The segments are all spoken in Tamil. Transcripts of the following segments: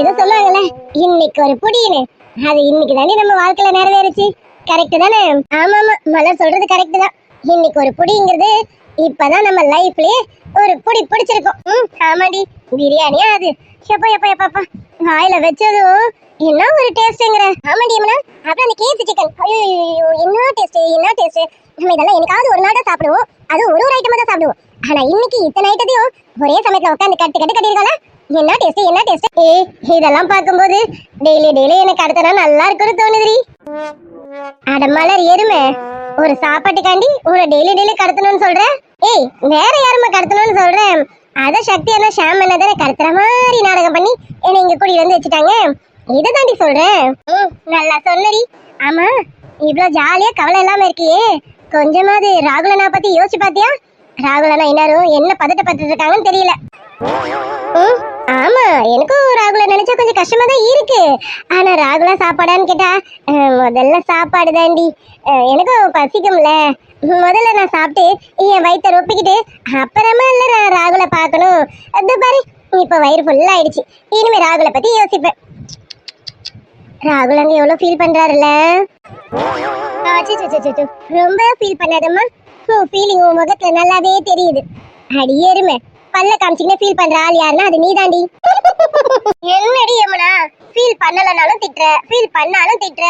ஏதோ சொல்லுவாங்கல்ல இன்னைக்கு ஒரு புடின்னு அது இன்னைக்கு தானே நம்ம வாழ்க்கையில நிறைவேறுச்சு. கரெக்ட் தானே? ஆமா ஆமா மலர் சொல்றது கரெக்ட் தான். இன்னைக்கு ஒரு புடிங்கிறது இப்பதான் நம்ம லைஃப்லயே ஒரு புடி பிடிச்சிருக்கோம். ம் ஆமாடி. பிரியாணியா அது? எப்பா எப்பா எப்பா வாயில வச்சதும் என்ன ஒரு டேஸ்ட்ங்கிற ஆமாடி அம்மனா. அப்புறம் அந்த கேசி சிக்கன் ஐயோ என்ன டேஸ்ட் என்ன டேஸ்ட் நம்ம இதெல்லாம் எனக்காவது ஒரு நாள் தான் சாப்பிடுவோம். அது ஒரு ஒரு ஐட்டமா தான் சாப்பிடுவோம். ஆனா இன்னைக்கு இத்தனை ஐட்டத்தையும் ஒரே சமயத்துல உட்காந்து கட்டு கட்டு கட்டிருக்கோம்ல என்ன டேஸ்ட் என்ன டேஸ்ட் ஏ இதெல்லாம் பார்க்கும்போது டெய்லி டெய்லி எனக்கு அடுத்த நாள் நல்லா இருக்குன்னு தோணுதுடி. அடமலர் எருமை ஒரு சாப்பாட்டுக்காண்டி உன்னை டெய்லி டெய்லி கடத்தணும்னு சொல்ற? ஏய் வேற யாரும்மா கடத்தணும்னு சொல்றேன் அத சக்தி என்ன ஷாம் என்ன தானே கடத்துற மாதிரி நாடகம் பண்ணி என்னை இங்க கூடி வந்து வச்சுட்டாங்க. இதை தாண்டி சொல்றேன். நல்லா சொன்னடி. ஆமா இவ்வளவு ஜாலியா கவலை இல்லாம இருக்கியே. கொஞ்சமாவது ராகுலனா பத்தி யோசிச்சு பாத்தியா? ராகுலனா எல்லாரும் என்ன பதட்டப்பட்டு இருக்காங்கன்னு தெரியல. ம், ஆமா எனக்கும் ராகுல நினைச்சா கொஞ்சம் கஷ்டமா தான் இருக்கு. ஆனா ராகுலா சாப்பாடான்னு கேட்டா முதல்ல சாப்பாடு தாண்டி எனக்கும் பசிக்கும்ல. முதல்ல நான் சாப்பிட்டு என் வயிற்ற ரொப்பிக்கிட்டு அப்புறமா இல்ல நான் ராகுல பார்க்கணும். அது பாரு இப்ப வயிறு ஃபுல்லா ஆயிடுச்சு. இனிமே ராகுல பத்தி யோசிப்பேன். ராகுல் அங்க எவ்வளவு ஃபீல் பண்றாருல்ல? ரொம்ப ஃபீல் பண்ணாதம்மா. உன் ஃபீலிங் உன் முகத்துல நல்லாவே தெரியுது. அடி பல்ல காமிச்சிங்கன்னா ஃபீல் பண்ற ஆள் யாருன்னா அது நீதாண்டி. என்னடி யமுனா? ஃபீல் பண்ணலனாலும் திட்டுற. ஃபீல் பண்ணாலும் திட்டுற.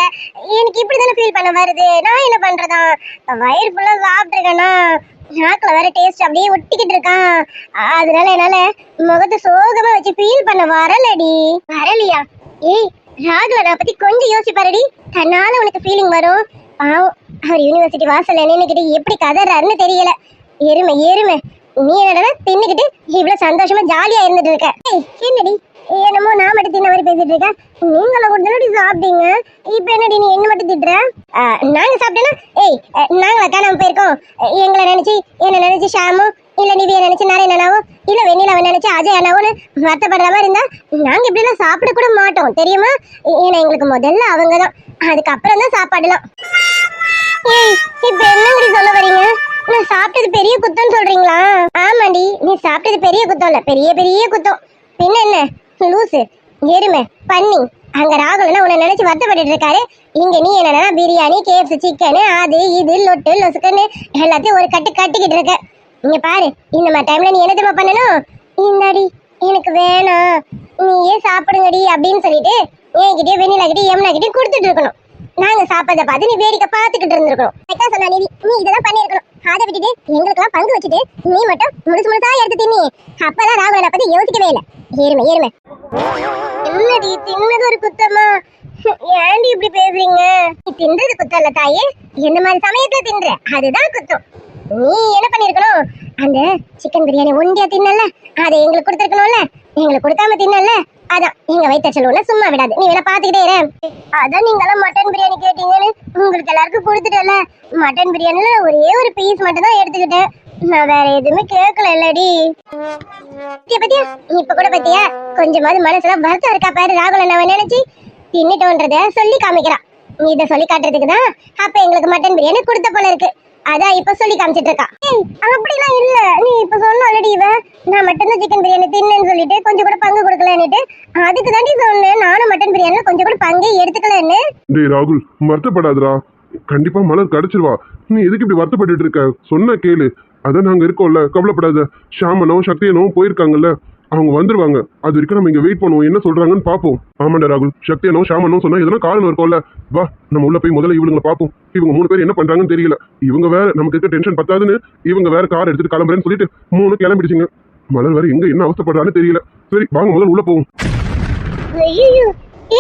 எனக்கு இப்படி தானே ஃபீல் பண்ண வருது. நான் என்ன பண்றதா? வயிறு ஃபுல்லாக சாப்பிட்ருக்கேன்னா நாக்கில் வேற டேஸ்ட் அப்படியே ஒட்டிக்கிட்டு இருக்கான். அதனால என்னால முகத்தை சோகமா வச்சு ஃபீல் பண்ண வரலடி. வரலையா? ஏய் ராகுல நான் பத்தி கொஞ்சம் யோசிப்பாருடி தன்னால உனக்கு ஃபீலிங் வரும். பாவம் அவர் யூனிவர்சிட்டி வாசல்ல நின்னுக்கிட்டு எப்படி கதறாருன்னு தெரியல. எருமை எருமை. நீ என்னடா தின்னுக்கிட்டு இவ்வளவு சந்தோஷமா ஜாலியா இருந்துட்டு இருக்க? என்னடி? என்னமோ நான் மட்டும் தின்ன மாதிரி பேசிட்டு இருக்கேன் நீங்க கூட சாப்பிட்டீங்க. இப்ப என்னடி நீ என்ன மட்டும் திட்டுற? நாங்க சாப்பிட்டேன்னா ஏய் அ, நாங்களா காணாம போயிருக்கோம். எங்களை நினைச்சு என்ன நினைச்சு ஷாமு இல்ல நிவிய நினைச்சு நாராயணனாவோ இல்ல வெண்ணிலாவை நினைச்சு அஜய் அண்ணாவோன்னு வருத்தப்படுற மாதிரி இருந்தா நாங்க இப்படி எல்லாம் சாப்பிட கூட மாட்டோம். தெரியுமா? ஏன்னா எங்களுக்கு முதல்ல அவங்க தான் அதுக்கப்புறம் தான் சாப்பாடுலாம். ஏய் இப்ப என்னங்கடி சொல்ல வரீங்க நான் சாப்பிட்டது பெரிய குத்தம் சொல்றீங்களா? ஆமாண்டி நீ சாப்பிட்டது பெரிய குத்தம் இல்ல பெரிய பெரிய குத்தம். பின்ன என்ன? லூசு எருமை பன்னி. அங்க ராகுலனா உன்னை நினைச்சு வருத்தப்பட்டு இருக்காரு. இங்க நீ என்னன்னா பிரியாணி கேஎஃப்சி சிக்கனு அது இது லொட்டு லொசுக்குன்னு எல்லாத்தையும் ஒரு கட்டு கட்டிக்கிட்டு இருக்க. இங்க பாரு இந்த மாதிரி டைம்ல நீ என்ன தெரியுமா பண்ணணும்? இந்தாடி எனக்கு வேணாம். நீயே சாப்பிடுங்கடி அப்படின்னு சொல்லிட்டு என்கிட்டயே வெண்ணிலா கிட்டே யமுனா கிட்டே கொடுத்துட்டு இருக்கணும். நாங்க சாப்பிட்டத பார்த்து நீ வேடிக்கை பார்த்துக்கிட்டு இருந்திருக்கணும். கரெக்டா சொன்னா நீ நீ இதெல்லாம் பண்ணிருக்கணும் அதை விட்டுட்டு எங்களுக்கெல்லாம் பங்கு வச்சுட்டு நீ மட்டும் முழுசு முழுசா எடுத்து தின்னி. அப்பதான் ராகுலனை பத்தி யோசிக்கவே இல்லை. ஏறுமை ஏறுமை. என்னடி தின்னது ஒரு குத்தமா? ஏன்டி இப்படி பேசுறீங்க? நீ தின்றது குத்தம் இல்ல தாயே. எந்த மாதிரி சமயத்துல தின்ற? அதுதான் குத்தம். நீ என்ன பண்ணிருக்கணும்? அந்த சிக்கன் பிரியாணி ஒண்டியா தின்னல அதை எங்களுக்கு கொடுத்துருக்கணும்ல? எங்களுக்கு கொடுக்காம தின்னல அதான் எங்க வயிற்றுச்சல் ஒண்ணு சும்மா விடாது. நீ வேணா பாத்துக்கிட்டே இரு. அதான் நீங்க எல்லாம் மட்டன் பிரியாணி கேட்டீங்கன்னு உங்களுக்கு எல்லாருக்கும் கொடுத்துட்டல மட்டன் பிரியாணில ஒரே ஒரு பீஸ் மட்டும் தான் எடுத்துக்கிட்டேன். நான் வேற எதுவுமே கேட்கல இல்லடி. பத்தியா இப்ப கூட பத்தியா? கொஞ்சமாவது மனசுல வருத்தம் இருக்கா பாரு ராகுல நான் நினைச்சு. தின்னுட்டோன்றத சொல்லி காமிக்கிறான் நீ இத சொல்லி காட்டுறதுக்கு தான் அப்ப எங்களுக்கு மட்டன் பிரியாணி கொடுத்த போல இருக்கு. அதான் இப்ப சொல்லி காமிச்சிட்டு இருக்கா. அப்படிலாம் இல்ல. நீ இப்ப சொன்ன ஆல்ரெடி இவ நான் மட்டன் சிக்கன் பிரியாணி தின்னேன்னு சொல்லிட்டு கொஞ்சம் கூட பங்கு கொடுக்கலன்னுட்டு அதுக்கு தாண்டி சொன்னேன் நானும் மட்டன் பிரியாணில கொஞ்சம் கூட பங்கே எடுத்துக்கலன்னு. டேய் ராகுல் வருத்தப்படாதடா. கண்டிப்பா மலர் கிடைச்சிருவா. நீ எதுக்கு இப்படி வருத்தப்பட்டுட்டு இருக்க? சொன்ன கேளு. அதான் நாங்க இருக்கோம்ல கவலைப்படாத. ஷாமனும் சக்தியனும் போயிருக்காங்கல்ல. அவங்க வந்துருவாங்க. அது வரைக்கும் நம்ம இங்க வெயிட் பண்ணுவோம். என்ன சொல்றாங்கன்னு பார்ப்போம். ஆமாண்டா ராகுல். சக்தியனோ ஷாமனோ சொன்னா எதனா காரணம் இருக்கும்ல. வா நம்ம உள்ள போய் முதல்ல இவங்களை பார்ப்போம். இவங்க மூணு பேர் என்ன பண்றாங்கன்னு தெரியல. இவங்க வேற நமக்கு இருக்க டென்ஷன் பத்தாதுன்னு இவங்க வேற கார் எடுத்துட்டு கிளம்புறேன்னு சொல்லிட்டு மூணு கிளம்பிடுச்சுங்க. மலர் வேற எங்க என்ன அவஸ்தைப்படுறான்னு தெரியல. சரி வாங்க முதல்ல உள்ள போவோம்.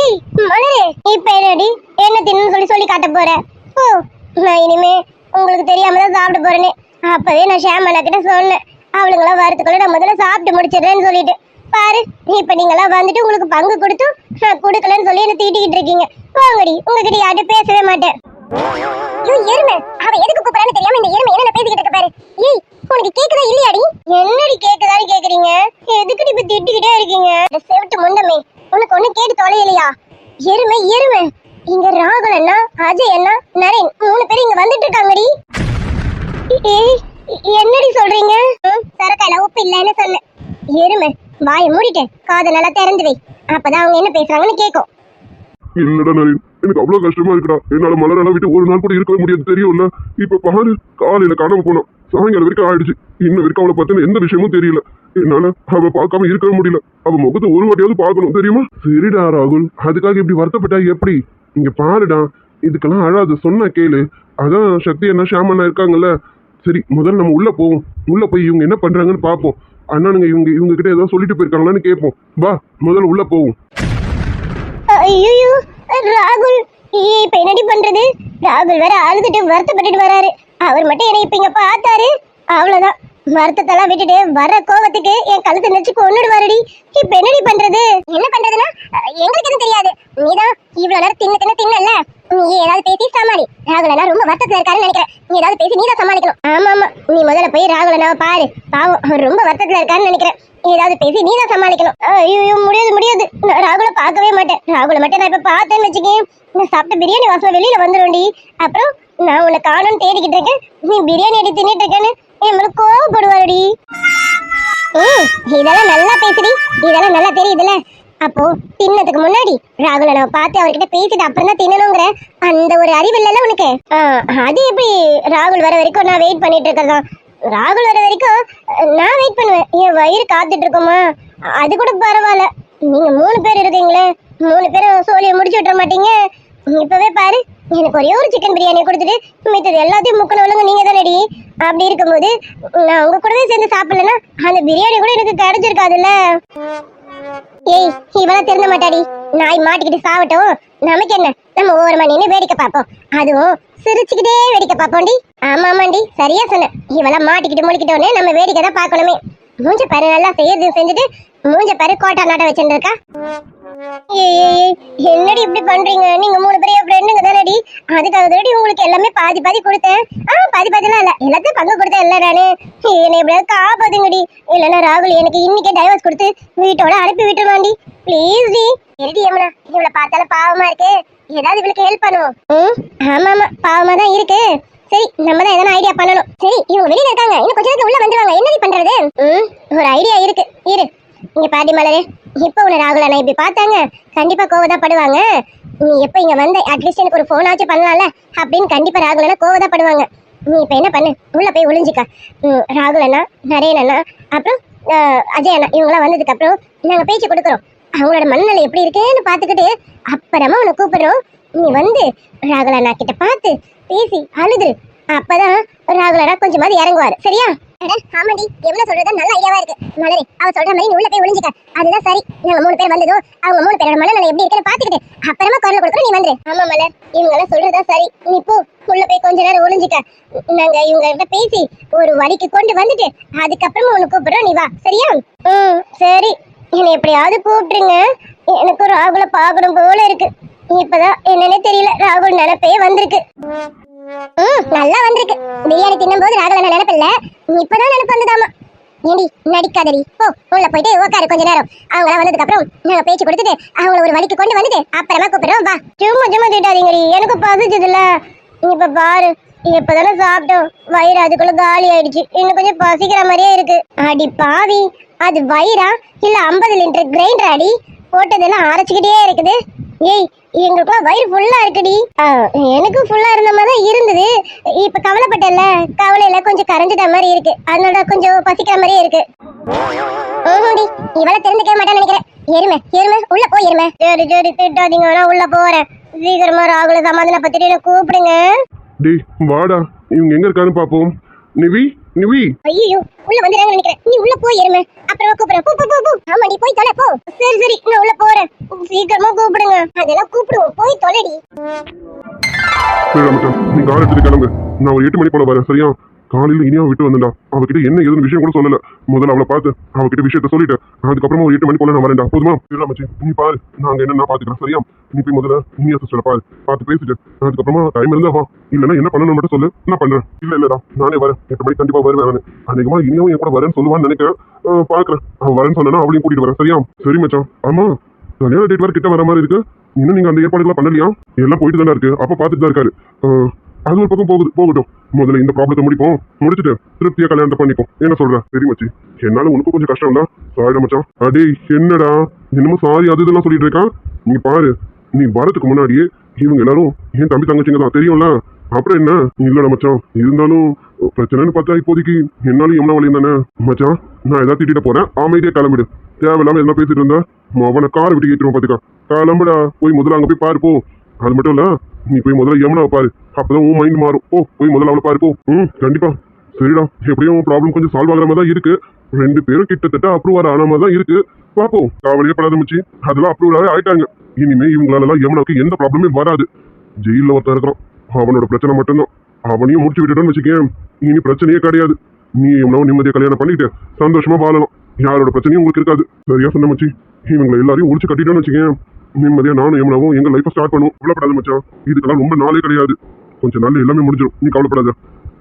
ஏய் மலரே. இப்ப என்னடி? என்ன தின்னு சொல்லி சொல்லி காட்ட ஓ நான் இனிமே உங்களுக்கு தெரியாம தான் சாப்பிட போறேன்னு அப்பவே நான் ஷாமலா கிட்ட சொன்னேன். அவளுங்களாம் வரத்துக்குள்ள நான் முதல்ல சாப்பிட்டு முடிச்சிடுறேன்னு சொல்லிட்டு. பாரு இப்ப நீங்களாம் வந்துட்டு உங்களுக்கு பங்கு கொடுத்தும் நான் கொடுக்கலன்னு சொல்லி என்ன தீட்டிக்கிட்டு இருக்கீங்க. போங்கடி உங்ககிட்ட யார்ட்டும் பேசவே மாட்டேன். ஐயோ எருமை. அவ எதுக்கு கூப்பிடறான்னு தெரியாம இந்த எருமை என்ன பேசிக்கிட்டு இருக்க பாரு. ஏய் உனக்கு கேக்குதா இல்லையாடி? என்னடி கேக்குதான்னு கேக்குறீங்க? எதுக்குடி இப்ப திட்டிக்கிட்டே இருக்கீங்க? இந்த செவிட்டு முண்டமே உனக்கு ஒண்ணு கேட்டு தொலையிலையா? எருமை எருமை. இங்க ராகுல் அண்ணா அஜய் அண்ணா நரேன் மூணு பேர் இங்க வந்துட்டு இருக்காங்கடி. ஏய் என்னடி சொல்றீங்க? ம், சரக்காயில உப்பு இல்லைன்னு சொன்னேன். எருமை வாயை மூடிட்டு காதை நல்லா திறந்து வை. அப்பதான் அவங்க என்ன பேசுறாங்கன்னு கேட்கும் இல்லடா நரேன் எனக்கு அவ்வளவு கஷ்டமா இருக்குடா. என்னால மலரெல்லாம் விட்டு ஒரு நாள் கூட இருக்கவே முடியாது தெரியும்ல? இப்ப பாரு காலையில காணாம போனோம். சாயங்காலம் வரைக்கும் ஆயிடுச்சு. இன்ன வரைக்கும் அவளை பத்தின எந்த விஷயமும் தெரியல. என்னால அவ பார்க்காம இருக்கவே முடியல. அவ முகத்தை ஒரு வாட்டியாவது பார்க்கணும் தெரியுமா? சரிடா ராகுல். அதுக்காக இப்படி வருத்தப்பட்டா எப்படி? இங்க பாருடா இதுக்கெல்லாம் அழாது சொன்னா கேளு. அதான் சக்தி அண்ணா ஷாமண்ணா இருக்காங்கல்ல சரி முதல்ல நம்ம உள்ளே போவோம். உள்ள போய் இவங்க என்ன பண்றாங்கன்னு பார்ப்போம். அண்ணனுங்க இவங்க இவங்க கிட்ட ஏதோ சொல்லிட்டு போயிருக்காங்களான்னு கேட்போம். வா முதல்ல உள்ள போவோம். ஐயோ ராகுல் இப்ப என்னடி பண்றது? ராகுல் வேற அழுதுட்டு வருத்தப்பட்டுட்டு வராரு. அவர் மட்டும் என்னை இப்போ இங்கே பார்த்தாரு. அவ்வளவுதான். வருத்தத்தெல்லாம் விட்டுட்டு வர கோபத்துக்கு என் கழுத்தை நெச்சு கொன்னுடுவாருடி. இப்ப என்னடி பண்றது? என்ன பண்றதுன்னா எங்களுக்கு எதுவும் தெரியாது. நீதான் இவ்வளவு நேரம் தின்ன தின்னு தின்னல நீ ஏதாவது பேசி சமாளி. ராகுலனா ரொம்ப வருத்தத்துல இருக்காருன்னு நினைக்கிறேன். நீ ஏதாவது பேசி நீதான் சமாளிக்கணும். ஆமா ஆமா நீ முதல்ல போய் ராகுலனாவை பாரு. பாவம் ரொம்ப வருத்தத்துல இருக்கான்னு நினைக்கிறேன். ஏதாவது பேசி நீ தான் சமாளிக்கணும். ஐயோ முடியாது முடியாது. நான் ராகுல பார்க்கவே மாட்டேன். ராகுல மட்டும் நான் இப்ப பார்த்தேன்னு வச்சுக்கேன். நான் சாப்பிட்ட பிரியாணி வாசம் வெளியில வந்துடும்டி அப்புறம் நான் உன்னை காணும்னு தேடிக்கிட்டு இருக்கேன். நீ பிரியாணி அடி தின்னுட்டு இருக்கேன்னு என் மேல கோவப்படுவாருடி. இதெல்லாம் நல்லா பேசுடி. இதெல்லாம் நல்லா தெரியுதுல அப்போ தின்னதுக்கு முன்னாடி ராகுல நான் பார்த்து அவர்கிட்ட பேசிட்டு அப்புறம் தான் தின்னணுங்கிற அந்த ஒரு அறிவு இல்லைல்ல உனக்கு? அது எப்படி ராகுல் வர வரைக்கும் நான் வெயிட் பண்ணிட்டு இருக்கறதா? ராகுல் வர வரைக்கும் நான் வெயிட் பண்ணுவேன். என் வயிறு காத்துட்டு இருக்கோமா? அது கூட பரவாயில்ல. நீங்க மூணு பேர் இருக்கீங்களே மூணு பேரும் சோழியை முடிச்சு விட்டுற மாட்டீங்க? இப்பவே பாரு எனக்கு ஒரே ஒரு சிக்கன் பிரியாணி கொடுத்துட்டு மித்தது எல்லாத்தையும் முக்கன விழுங்க நீங்க தானடி? அப்படி இருக்கும்போது நான் உங்க கூடவே சேர்ந்து சாப்பிடலன்னா அந்த பிரியாணி கூட எனக்கு கிடைச்சிருக்காதுல்ல? ஏய் இவெல்லாம் திருந்த மாட்டாடி. நாய் மாட்டிக்கிட்டு சாவட்டும் நமக்கு என்ன? நம்ம ஒவ்வொரு மணி வேடிக்கை பார்ப்போம். அதுவும் சிரிச்சுக்கிட்டே வேடிக்கை பார்ப்போம்டி. ஆமா ஆமாண்டி. சரியா சொன்ன. இவெல்லாம் மாட்டிக்கிட்டு முழிக்கிட்டோன்னே நம்ம வேடிக்கை தான் பார்க்கணுமே. மூஞ்ச பாரு நல்லா செய்யறது செஞ்சுட்டு மூஞ்ச பாரு கோட்டா நாட்டை வச்சுருக்கா என்னடி இப்படி பண்றீங்க? நீங்க மூணு பேரையும் ஃப்ரெண்டுங்க தானடி. அதுக்காக தானடி உங்களுக்கு எல்லாமே பாதி பாதி கொடுத்தேன். ஆ பாதி பாதிலாம் இல்ல. எல்லாத்தையும் பங்கு கொடுத்தேன் இல்ல நானு. என்னை எப்படியாவது காப்பாத்துங்கடி. இல்லைன்னா ராகுல் எனக்கு இன்னைக்கே டைவர்ஸ் கொடுத்து வீட்டோட அனுப்பி விட்டுருவாண்டி ப்ளீஸ் டி. இருடி யமுனா? இவளை பார்த்தாலும் பாவமா இருக்கு. ஏதாவது இவளுக்கு ஹெல்ப் பண்ணுவோம். ம்? ஆமா ஆமா. பாவமா தான் இருக்கு. சரி நம்ம தான் எதனா ஐடியா பண்ணணும். சரி இவங்க வெளியில இருக்காங்க. இன்னும் கொஞ்ச நேரத்துல உள்ள வந்துருவாங்க. என்னடி பண்றது? ம்? ஒரு ஐடியா இருக்கு. இரு. இங்க பாட்டி மலரே. இப்போ உன ராகுல் அண்ணா இப்படி பார்த்தாங்க. கண்டிப்பா கோவதாப்படுவாங்க நீ எப்போ இங்க வந்த? அட்லீஸ்ட் எனக்கு ஒரு ஃபோன் ஆச்சு பண்ணலாம்ல? அப்படின்னு கண்டிப்பா ராகுல் அண்ணா கோவதாப்படுவாங்க நீ இப்போ என்ன பண்ணு? உள்ள போய் ஒளிஞ்சிக்க. ம், ராகுல் அண்ணா நரேன் அண்ணா அப்புறம் அஜய் அண்ணா இவங்களாம் வந்ததுக்கு அப்புறம் நாங்க பேச்சு கொடுக்குறோம். அவங்களோட மனநிலை எப்படி இருக்குன்னு பார்த்துக்கிட்டு அப்புறமா உன்னை கூப்பிடுறோம். நீ வந்து ராகுல் அண்ணா கிட்ட பார்த்து பேசி அழுது அப்பதான் ராகுல் அண்ணா கொஞ்சமாவது இறங்குவாரு. சரியா? ஆமாடி எவ்வளவு சொல்றது நல்ல ஐடியாவா இருக்கு. மலரி அவ சொல்ற மாதிரி நீ உள்ள போய் ஒளிஞ்சுக்க. அதுதான் சரி. நாங்க மூணு பேர் வந்ததும் அவங்க மூணு பேரோட மனநிலை எப்படி இருக்குன்னு பாத்துக்கிட்டு அப்புறமா குரல் கொடுக்குறோம் நீ வந்துரு. ஆமா மலர் இவங்க எல்லாம் சொல்றதா சரி. நீ போ உள்ள போய் கொஞ்ச நேரம் ஒளிஞ்சுக்க. நாங்க இவங்க கிட்ட பேசி ஒரு வழிக்கு கொண்டு வந்துட்டு அதுக்கப்புறமா உன்னை கூப்பிடுறோம் நீ வா. சரியா? ம் சரி. என்னை எப்படியாவது கூப்பிட்டுருங்க. எனக்கு ராகுல பாக்கணும் போல இருக்கு. இப்பதான் என்னன்னே தெரியல. ராகுல் நினைப்பே வந்திருக்கு. ம் நல்லா வந்திருக்கு. பிரியாணி தின்னும்போது ராகவன நினைப்பில்ல. இப்பதான் நினைப்பு வந்ததாமா? ஏண்டி நடிக்காதடி. போ உள்ள போயிட்டு உட்காரு கொஞ்ச நேரம். அவங்க வந்ததுக்கு அப்புறம் நாங்க பேச்சு கொடுத்துட்டு அவங்கள ஒரு வழிக்கு கொண்டு வந்துட்டு அப்புறமா கூப்பிடுறோம். வா. சும்மா சும்மா திட்டாதீங்கடி. எனக்கு பசிச்சதுல இப்ப பாரு. இப்பதானே சாப்பிட்டோம். வயிறு அதுக்குள்ள காலி ஆயிடுச்சு. இன்னும் கொஞ்சம் பசிக்கிற மாதிரியே இருக்கு. அடி பாவி. அது வயிறா? இல்ல ஐம்பது லிட்டர் கிரைண்டர் அடி? போட்டதெல்லாம் அரைச்சுக்கிட்டே இருக்குது. ஏய் எங்களுக்குலாம் வயிறு ஃபுல்லா இருக்குடி. எனக்கும் ஃபுல்லா இருந்த மாதிரி தான் இருந்தது. இப்ப கவலைப்பட்டல கவலையில கொஞ்சம் கரைஞ்சிட்ட மாதிரி இருக்கு. அதனால கொஞ்சம் பசிக்கிற மாதிரியே இருக்கு. ஓஹோடி இவளை தெரிஞ்சுக்க மாட்டேன்னு நினைக்கிறேன். எருமை எருமை உள்ள போய் எருமை. சரி சரி திட்டாதீங்க நான் உள்ள போறேன். சீக்கிரமா ராகுல சமாதான பத்திட்டு என்ன கூப்பிடுங்க. டேய் வாடா. இவங்க எங்க இருக்கான்னு பாப்போம். நிவி? நிவி ஐயோ உள்ள வந்துறாங்க நினைக்கிறேன். நீ உள்ள போய் எருமை. அப்புறமா கூப்பிடுறேன். போ போ போ போ. ஆமா நீ போய் தொலை போ. சரி சரி நான் உள்ள போறேன். சீக்கிரமா கூப்பிடுங்க. அதெல்லாம் கூப்பிடுவோம். போய் தொலைடி. சரி மச்சான் நீ கார் எடுத்துட்டு கிளம்பு. நான் ஒரு எட்டு மணி போல வரேன் சரியா? காலையில் இனியாவை விட்டு வந்தேன்டா. அவகிட்ட என்ன ஏதுன்னு விஷயம் கூட சொல்லல. முதல்ல அவளை பார்த்து அவகிட்ட விஷயத்த சொல்லிட்டு அதுக்கப்புறமா ஒரு எட்டு மணி போல நான் வரேன்டா. போதுமா? சரி நீ பாரு. நாங்க என்னென்னா நான் பாத்துக்கிறேன் சரியா? நீ போய் முதல்ல நீ சிஸ்டர் பாரு. பார்த்து பேசிட்டு அதுக்கப்புறமா டைம் இருந்தா வா. இல்லைன்னா என்ன பண்ணணும் மட்டும் சொல்லு. நான் பண்றேன். இல்ல இல்லடா. நானே வரேன். எட்டு மணி கண்டிப்பா வருவேன் நான். அதிகமா இனியாவும் என் கூட வரேன்னு சொல்லுவான்னு நினைக்கிறேன். பாக்குறேன் அவன் வரேன்னு சொன்னா அவளையும் கூட்டிட்டு வரேன். சரியா? சரி மச்சான். ஆமா கல்யாண டேட் வர கிட்ட வர மாதிரி இருக்கு. இன்னும் நீங்க அந்த ஏற்பாடுலாம் பண்ணலையா? எல்லாம் போயிட்டு தானே இருக்கு. அப்ப பாத்துட்டு தான் இருக்காரு அது ஒரு பக்கம் போகுது போகட்டும். முதல்ல இந்த ப்ராப்ளத்தை முடிப்போம். முடிச்சுட்டு திருப்தியா கல்யாணத்தை பண்ணிப்போம். என்ன சொல்ற? சரி மச்சி. என்னால உனக்கு கொஞ்சம் கஷ்டம் தான் சாரிடா மச்சான். அடே என்னடா? என்னமோ சாரி அது இதெல்லாம் சொல்லிட்டு இருக்கான்? நீ பாரு. நீ வரதுக்கு முன்னாடியே இவங்க எல்லாரும் என் தம்பி தங்கச்சிங்க தான். தெரியும்ல? அப்புறம் என்ன? இல்லடா மச்சான். இருந்தாலும் பிரச்சனைன்னு பார்த்தா இப்போதைக்கு என்னாலும் எவ்வளோ வழி தானே? மச்சான் நான் ஏதாவது திட்டிட போறேன். அமைதியா கிளம்பிடு. தேவையில்லாம என்ன பேசிட்டு இருந்தா அவனை காரை விட்டு ஏற்றுவோம் பாத்துக்கா. கிளம்புடா. போய் முதல்ல அங்க போய் பாரு போ. அது மட்டும் இல்ல நீ போய் முதல்ல யமுனாவை பாரு. அப்பதான் உன் மைண்ட் மாறும். ஓ போய் முதல்ல அவளை பாரு போ. ம் கண்டிப்பா. சரிடா. எப்படியும் ப்ராப்ளம் கொஞ்சம் சால்வ் ஆகிற மாதிரி தான் இருக்கு. ரெண்டு பேரும் கிட்டத்தட்ட அப்ரூவ் ஆன மாதிரி தான் இருக்கு. பார்ப்போம் கவலையே படாத மச்சி. அதெல்லாம் அப்ரூவ் ஆயிட்டாங்க. இனிமே இவங்களால யமுனாவுக்கு எந்த ப்ராப்ளமே வராது. ஜெயிலில் ஒருத்தன் இருக்கிறான். அவனோட பிரச்சனை மட்டும்தான். அவனையும் முடிச்சு விட்டுட்டோன்னு வச்சுக்கேன். இனி பிரச்சனையே கிடையாது. நீ எவ்வளவு நிம்மதியாக கல்யாணம் பண்ணிட்டு சந்தோஷமா வாழலாம். யாரோட பிரச்சனையும் உங்களுக்கு இருக்காது. சரியா சொன்ன மச்சி. இவங்களை எல்லாரையும் முடிச்சு கட்டிட்டோன்னு வச்சுக்கேன். நிம்மதியா நானும் எவ்வளவும் எங்க லைஃப்பை ஸ்டார்ட் பண்ணுவோம். கவலைப்படாத மச்சான். இதுக்கெல்லாம் ரொம்ப நாளே கிடையாது. கொஞ்சம் நாள் எல்லாமே முடிஞ்சிடும் நீ கவலைப்படாத.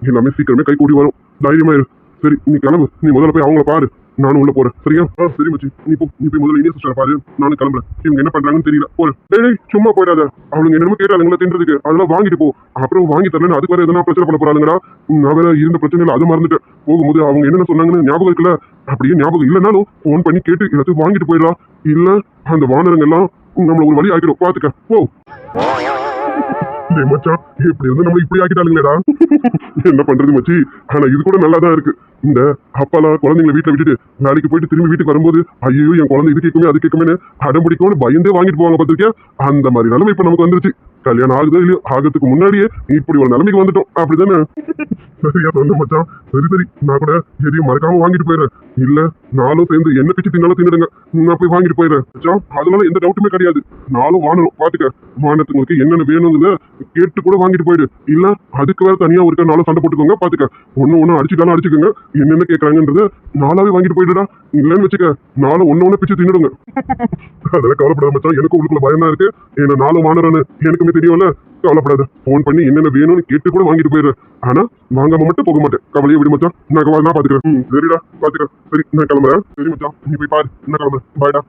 எல்லாமே சீக்கிரமே கை கூடி வரும். தைரியமா இரு சரி நீ கிளம்பு. நீ முதல்ல போய் அவங்கள பாரு. நானும் உள்ள போறேன். சரியா? ஆ சரி மச்சி. நீ போ. நீ போய் முதல்ல இனிய சிஸ்டர் பாரு. நானும் கிளம்புறேன். இவங்க என்ன பண்றாங்கன்னு தெரியல. போறேன். டேய் சும்மா போயிடாத. அவளுங்க என்னமோ கேட்டாளுங்களா தின்றதுக்கு. அதெல்லாம் வாங்கிட்டு போ. அப்புறம் வாங்கி தரலன்னு அதுக்கு வேற எதனா பிரச்சனை பண்ண போறாங்கடா நான் வேற இருந்த பிரச்சனையில அது மறந்துட்டேன். போகும்போது அவங்க என்னென்ன சொன்னாங்கன்னு ஞாபகம் இருக்குல்ல? அப்படியே ஞாபகம் இல்லைனாலும் ஃபோன் பண்ணி கேட்டு எல்லாத்தையும் வாங்கிட்டு போயிடலாம். இல்ல அந்த வானரங்க எல்லாம் நம்மள ஒரு வழி ஆக்கிடும். பாத்துக்க. போ. டேய் மச்சான் இப்படி இருந்து நம்ம இப்படி ஆக்கிட்டாலுங்களேடா என்ன பண்றது மச்சி? ஆனா இது கூட நல்லா தான் இருக்கு. இந்த அப்பாலாம் குழந்தைங்களை வீட்டில் விட்டுட்டு வேலைக்கு போயிட்டு திரும்பி வீட்டுக்கு வரும்போது ஐயோ என் குழந்தை இது கேட்குமே அது கேட்குமே அடம் பிடிக்கும்னு பயந்தே வாங்கிட்டு போவாங்க பார்த்துருக்கேன் அந்த மாதிரி நிலைமை இப்ப நமக்கு வந்துருச்சு. கல்யாணம் ஆகுதோ இல்லையோ ஆகிறதுக்கு முன்னாடியே இப்படி ஒரு நிலைமைக்கு வந்துட்டோம். அப்படிதானே? சரியா சொன்ன மச்சான். சரி சரி. நான் கூட எதையும் மறக்காம வாங்கிட்டு போயிடுறேன். இல்ல நானும் சேர்ந்து என்ன பிச்சு தின்னாலும் தின்னுடுங்க. நான் போய் வாங்கிட்டு போயிடுறேன். மச்சான் அதனால எந்த டவுட்டுமே கிடையாது. நானும் வாங்கணும். பாத்துக்க. மாநிலத்துங்களுக்கு என்னென்ன வேணும்னு கேட்டு கூட வாங்கிட்டு போயிடு. இல்ல அதுக்கு வேற தனியா ஒரு நாளும் சண்டை போட்டுக்கோங்க. பாத்துக்க. ஒண்ணு ஒண்ணு அடிச்சுட்டாலும் அடிச்சுக்கோங்க. என்னென்ன கேட்கறாங்கன்றது நாளாவே வாங்கிட்டு போயிடுடா. இல்லைன்னு வச்சுக்க நானும் ஒண்ணு ஒண்ணு பிச்சு தின்னுடுங்க. அதெல்லாம் கவலைப்படாத மச்சான். எனக்கு உங்களுக்குள்ள பயம் தான் இருக்கு. என்ன நானும் வாங்குறேன்னு. எனக்குமே தெரியும்ல? கவலைப்படாத. ஃபோன் பண்ணி என்னென்ன வேணும்னு கேட்டு கூட வாங்கிட்டு போயிடுறேன் ஆனா வாங்காம மட்டும் போக மாட்டேன். கவலையை விடு மச்சான். நான் கவலை நான் பாத்துக்கிறேன். சரிடா. பாத்துக்கிறேன் சரி நான் கிளம்புறேன். சரி மச்சான். நீ போய் பாரு. நான் கிளம்புறேன். பாய்டா.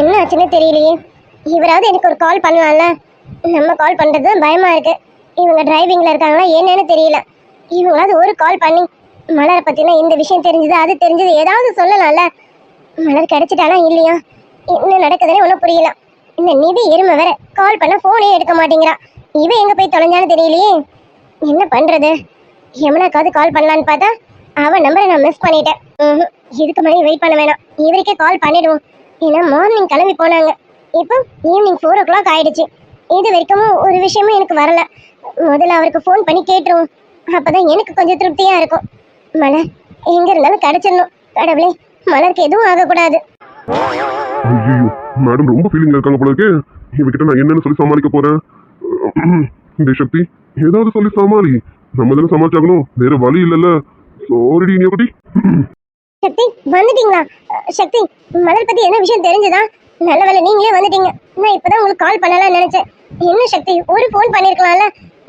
என்ன ஆச்சுன்னு தெரியலையே. இவராவது எனக்கு ஒரு கால் பண்ணலாம்ல நம்ம கால் பண்றது பயமா இருக்கு. இவங்க டிரைவிங்ல இருக்காங்களா என்னன்னு தெரியல. இவங்களாவது ஒரு கால் பண்ணி மலரை பத்தினா இந்த விஷயம் தெரிஞ்சது அது தெரிஞ்சது ஏதாவது சொல்லலாம்ல. மலர் கிடைச்சிட்டானா இல்லையா? என்ன நடக்குதுன்னு ஒன்றும் புரியல. இந்த நிதி எருமை வேற கால் பண்ண போனே எடுக்க மாட்டேங்கிறா. இவன் எங்க போய் தொலைஞ்சான்னு தெரியலையே. என்ன பண்றது? எமனாக்காவது கால் பண்ணலான்னு பார்த்தா அவன் நம்பரை நான் மிஸ் பண்ணிட்டேன். இதுக்கு மாதிரி வெயிட் பண்ண வேணாம். இவருக்கே கால் பண்ணிடுவோம். ஏன்னா மார்னிங் கிளம்பி போனாங்க. இப்போ ஈவினிங் ஃபோர் ஓ கிளாக் ஆயிடுச்சு. இது வரைக்கும் ஒரு விஷயமும் எனக்கு வரல. முதல்ல அவருக்கு ஃபோன் பண்ணி கேட்டுருவோம். அப்போதான் எனக்கு கொஞ்சம் திருப்தியா இருக்கும். மலர் எங்க இருந்தாலும் கிடைச்சிடணும். கடவுளே மலருக்கு எதுவும் ஆகக்கூடாது. ஐயோ மேடம் ரொம்ப ஃபீலிங்ல இருக்காங்க போல இருக்கு. இவகிட்ட நான் என்னன்னு சொல்லி சமாளிக்க போறேன். இந்த சக்தி ஏதாவது சொல்லி சமாளி. நம்ம தானே சமாளிச்சாகணும். வேற வழி இல்லைல்ல. சோரிடி நீ குட்டி சக்தி வந்துட்டீங்களா? சக்தி மலர் பத்தி என்ன விஷயம் தெரிஞ்சதா? நல்ல வேலை நீங்களே வந்துட்டீங்க. நான் இப்பதான் உங்களுக்கு கால் பண்ணலாம்னு நினைச்சேன். என்ன சக்தி ஒரு ஃபோன் பண்ணிருக்கலாம்ல?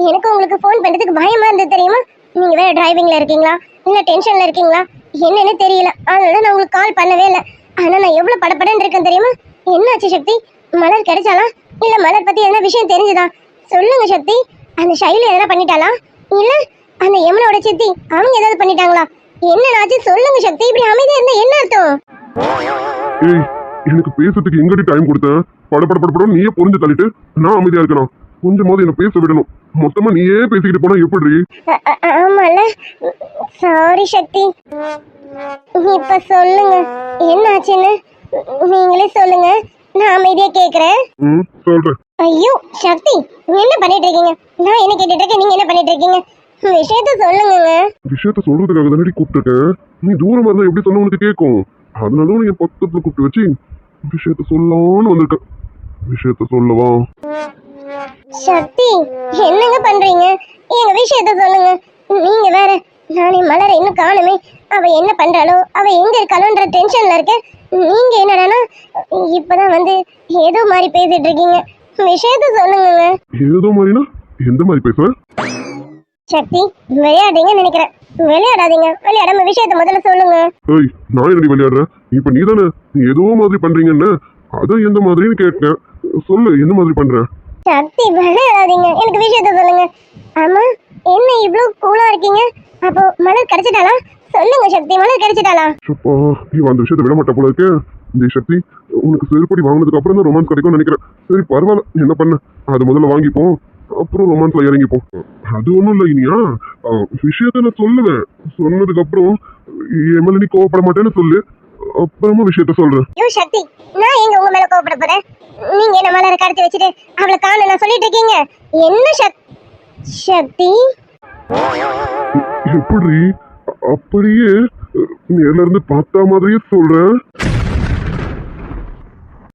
எனக்கு உங்களுக்கு ஃபோன் பண்றதுக்கு பயமா இருந்தது தெரியுமா? நீங்க வேற டிரைவிங்ல இருக்கீங்களா? இல்ல டென்ஷன்ல இருக்கீங்களா? என்னன்னு தெரியல. அதனால நான் உங்களுக்கு கால் பண்ணவே இல்லை. ஆனா நான் எவ்வளவு படப்படன்னு இருக்கேன் தெரியுமா? என்னாச்சு சக்தி? மலர் கிடைச்சாலா இல்ல மலர் பத்தி என்ன விஷயம் தெரிஞ்சதா? சொல்லுங்க சக்தி. அந்த ஷைலு எதனா பண்ணிட்டாளா? இல்ல அந்த யமுனோட சித்தி அவங்க ஏதாவது பண்ணிட்டாங்களா? என்னனாச்சு சொல்லுங்க சக்தி. இப்படி அமைதியா இருந்தா என்ன அர்த்தம்? ஏய் எனக்கு பேசுறதுக்கு எங்கடி டைம் கொடுத்தேன் பட பட படப்படம் நீயே புரிஞ்சு தள்ளிட்டு நான் அமைதியா இருக்கணும். கொஞ்சமாவது என்ன பேச விடணும். மொத்தமா நீயே பேசிக்கிட்டு போனா எப்படி ஆமால. சாரி சக்தி. இப்ப சொல்லுங்க. என்னாச்சுன்னு நீங்களே சொல்லுங்க. நான் அமைதியா கேக்குறேன். ம் சொல்றேன். ஐயோ சக்தி என்ன பண்ணிட்டு இருக்கீங்க? நான் என்ன கேட்டுட்டு இருக்கேன் நீங்க என்ன பண்ணிட்டு இருக்கீங்க? விஷயத்த சொல்லுங்க விஷயத்த சொல்றதுக்காக தானடி கூப்பிட்டுருக்கேன் நீ தூரமா இருந்தா எப்படி சொன்ன உனக்கு கேட்கும்? அதனால தான் என் பக்கத்துல கூப்பிட்டு வச்சு விஷயத்த சொல்லலாம்னு வந்திருக்கேன் விஷயத்த சொல்லவா? சக்தி என்னங்க பண்றீங்க? எங்க விஷயத்த சொல்லுங்க. நீங்க வேற நானே மலரை இன்னும் காணுமே. அவ என்ன பண்றாளோ அவ எங்க இருக்காளோன்ற டென்ஷன்ல இருக்க. நீங்க என்னடானா இப்பதான் வந்து ஏதோ மாதிரி பேசிட்டு இருக்கீங்க. விஷயத்த சொல்லுங்க ஏதோ மாதிரினா? எந்த மாதிரி பேசுறேன் சக்தி விளையாடுறீங்கன்னு நினைக்கிறேன். விளையாடாதீங்க. விளையாடாம விஷயத்த முதல்ல சொல்லுங்க. ஏய் நான் என்னடி விளையாடுறேன் இப்ப நீ தானே ஏதோ மாதிரி பண்றீங்கன்னு. அதை எந்த மாதிரின்னு கேட்டேன். சொல்லு எந்த மாதிரி பண்ற? சக்தி விளையாடாதீங்க. எனக்கு விஷயத்த சொல்லுங்க. ஆமா என்ன இவ்ளோ கூலா இருக்கீங்க? அப்போ மலர் கிடைச்சிட்டாளா சொல்லுங்க சக்தி மலர் கிடைச்சிட்டாளா? அப்பா இவன் அந்த விஷயத்தை விட மாட்டா போல இருக்கு. இந்த சக்தி உனக்கு செருப்படி வாங்கினதுக்கு அப்புறம் தான் ரொமான்ஸ் கிடைக்கும்னு நினைக்கிறேன். சரி பரவாயில்ல என்ன பண்ண? அது முதல்ல வாங்கிப்போம். அப்புறம் ரொமான்ஸ்ல இறங்கிப்போம். அது ஒன்றும் இல்லை இனியா. விஷயத்த நான் சொல்லுவேன். சொன்னதுக்கு அப்புறம் என் மேல நீ கோவப்பட மாட்டேன்னு சொல்லு. அப்புறமா விஷயத்த சொல்றேன். ஐயோ சக்தி நான் எங்க உங்க மேல கோவப்பட போறேன்? நீங்க என்ன மலரை கடத்தி வச்சுட்டு அவளை காண நான் சொல்லிட்டு இருக்கீங்க? என்ன சக் சக்தி? எப்படி அப்படியே நேர்ல இருந்து பார்த்தா மாதிரியே சொல்றேன்